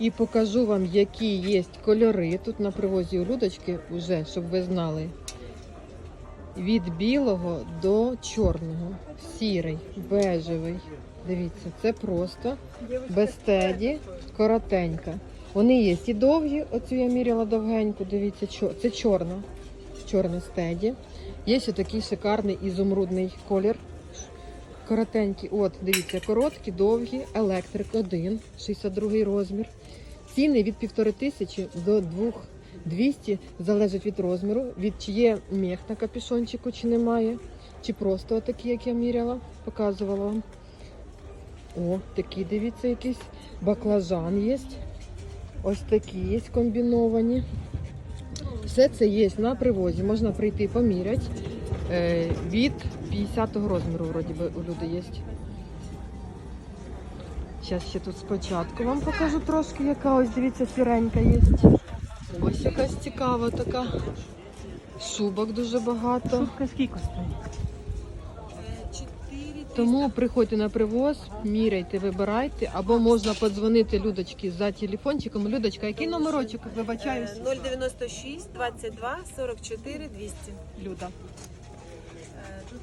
І покажу вам, які є кольори. Тут на привозі у вже, щоб ви знали. Від білого до чорного. Сірий, бежевий. Дивіться, це просто без теді, коротенька. Вони є і довгі, оцю я міряла довгеньку, дивіться, це чорна, чорна стеді. Є ще такий шикарний ізумрудний колір. Коротенькі, от, дивіться, короткі, довгі, електрик 1, 62 розмір. Ціни від півтори тисячі до двох 200, залежить від розміру, від чи є мех на капюшончику, чи немає, чи просто отакі, як я міряла, показувала вам. О, такі, дивіться, якийсь баклажан є. Ось такі є комбіновані. Все це є на привозі. Можна прийти поміряти. Е, від 50-го розміру, вроді би, у люди є. Зараз ще тут спочатку вам покажу трошки, яка ось дивіться, сіренька є. Ось якась цікава така. Шубок дуже багато. Шубка скільки стоїть? Тому приходьте на привоз, міряйте, вибирайте, або можна подзвонити Людочці за телефончиком. Людочка, який номерочок? Вибачаюсь. 096 22 44 200. Люда. 这是